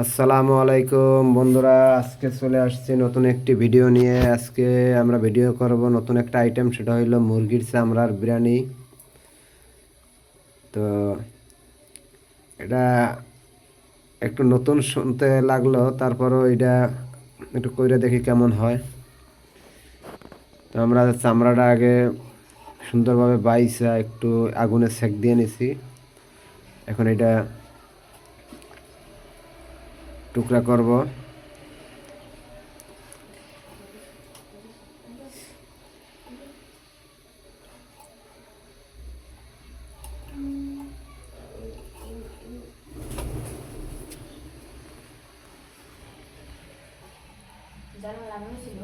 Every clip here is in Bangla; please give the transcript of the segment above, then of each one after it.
আসসালামু আলাইকুম, বন্ধুরা। আজকে চলে আসছি নতুন একটি ভিডিও নিয়ে। আজকে আমরা ভিডিও করব নতুন একটা আইটেম সেটা হইল মুরগির চামড়ার বিরিয়ানি। তো এটা একটু নতুন শুনতে লাগল, তারপরও এটা একটু কইরে দেখি কেমন হয়। তো আমরা চামড়াটা আগে সুন্দরভাবে বাইসা একটু আগুনে সেক দিয়ে নিছি। এখন এটা টুকরা করব। জানো লাগানো ছিল।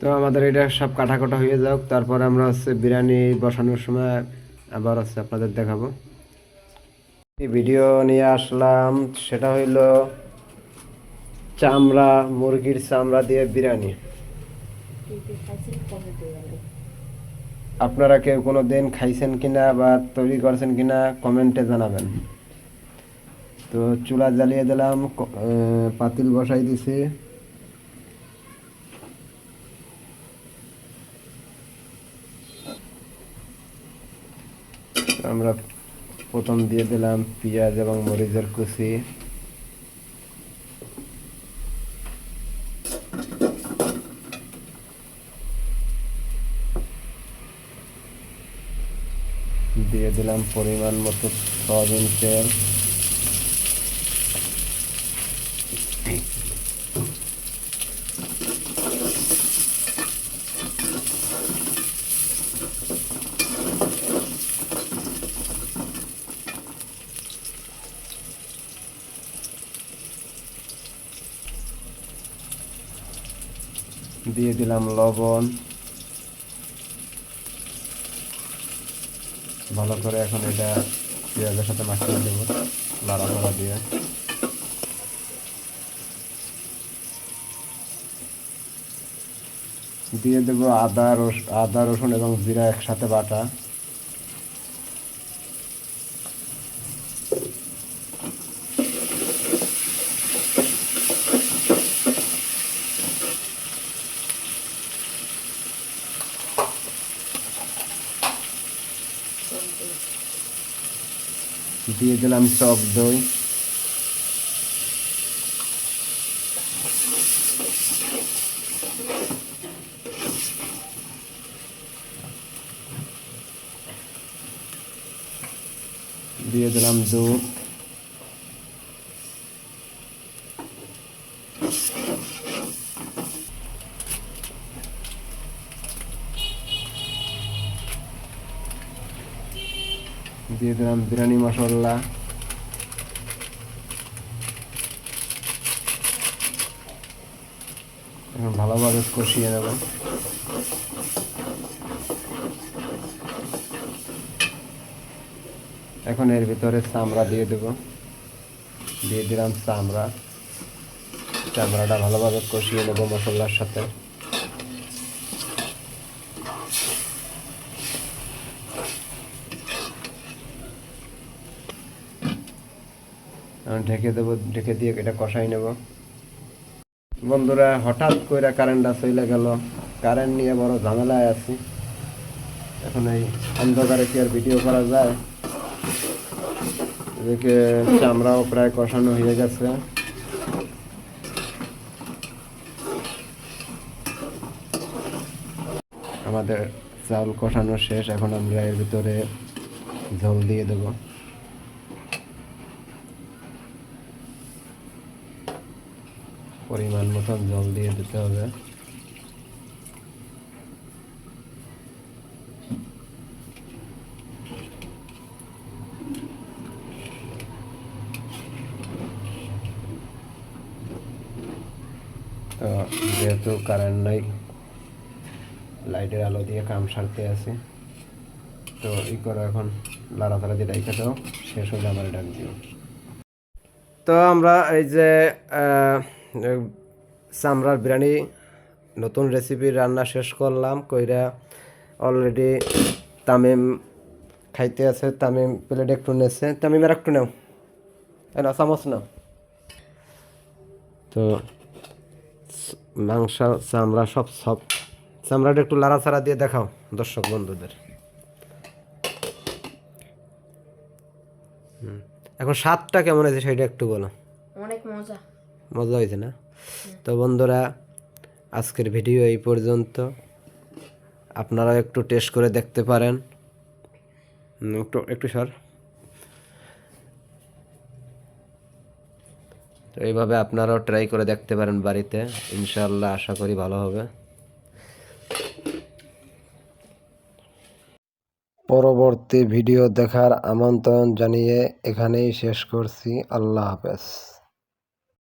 তো আমাদের এটা সব কাটাকাটা হয়ে যাক, তারপরে আমরা হচ্ছে বিরিয়ানি বসানোর সময় আবার হচ্ছে আপনাদের দেখাবো। ভিডিও নিয়ে আসলাম, সেটা হইল চামড়া, মুরগির চামড়া দিয়ে বিরিয়ানি। আপনারা কেউ কোনো দিন খাইছেন কিনা বা তৈরি করছেন কিনা কমেন্টে জানাবেন। তো চুলা জ্বালিয়ে দিলাম পাতিল বসাই দিছি তো আমরা প্রথম দিয়ে দিলাম পেঁয়াজ এবং মরিচের কুচি। দিয়ে দিলাম পরিমাণ মতো সয়াবিন তেল। দিয়ে দিলাম লবণ। ভালো করে এখন এটা পেঁয়াজের সাথে মাখিয়ে দেবো লাড়া দিয়ে। দিয়ে দেবো আদা রস আদা রসুন এবং জিরা একসাথে বাটা। দিয়ে দিলাম টক দই। দিয়ে দিলাম দুধ। দিয়ে দিলাম বিরিয়ানি মশলা। এখন ভালোভাবে কষিয়ে নেব। এখন এর ভিতরে চামড়া দিয়ে দেব। দিয়ে দিলাম চামড়া। চামড়াটা ভালোভাবে কষিয়ে নেব মশলার সাথে। ঢেকে দেবো, ঢেকে দিয়ে এটা কষাই নেব। বন্ধুরা, হঠাৎ করে কারেন্টটা চলে গেল। কারেন্ট নিয়ে বড় ঝামেলায় আছি। এখন এই অন্ধকারে কি আর ভিডিও করা যায়? এদিকে চামড়াও প্রায় কষানো হয়ে গেছে। আমাদের চাউল কষানো শেষ। এখন আমরা এর ভিতরে ঝোল দিয়ে দেবো। পরিমাণ মতন জল দিয়ে দিতে হবে। তো যেহেতু কারেন্ট নাই লাইটের আলো দিয়ে কাম সারতে আছে, তো ই করো এখন লাড়াতাড়া দিয়ে ডাইকা দাও, শেষ হলে আমার ডাক দিও। তো আমরা এই যে চামড়ার বিরিয়ানি, নতুন রেসিপি রান্না শেষ করলাম, কইরা অলরেডি তামিম খাইতে আছে, তামিম প্লেট একটু নেছে। তামিম আর একটু নাও। নাও, চামচ নাও। তো, মাংস চামড়া সব সব চামড়াটা একটু লাড়াচাড়া দিয়ে দেখাও, দর্শক বন্ধুদের। এখন স্বাদটা কেমন আছে সেটা একটু বলো। অনেক মজা। মজা হয়েছে না? তো বন্ধুরা, আজকের ভিডিও এই পর্যন্ত। আপনারা একটু টেস্ট করে দেখতে পারেন। একটু একটু সর। তো এইভাবে আপনারাও ট্রাই করে দেখতে পারেন বাড়িতে। ইনশাআল্লাহ আশা করি ভালো হবে। পরবর্তী ভিডিও দেখার আমন্ত্রণ জানিয়ে এখানেই শেষ করছি। আল্লাহ হাফেজ।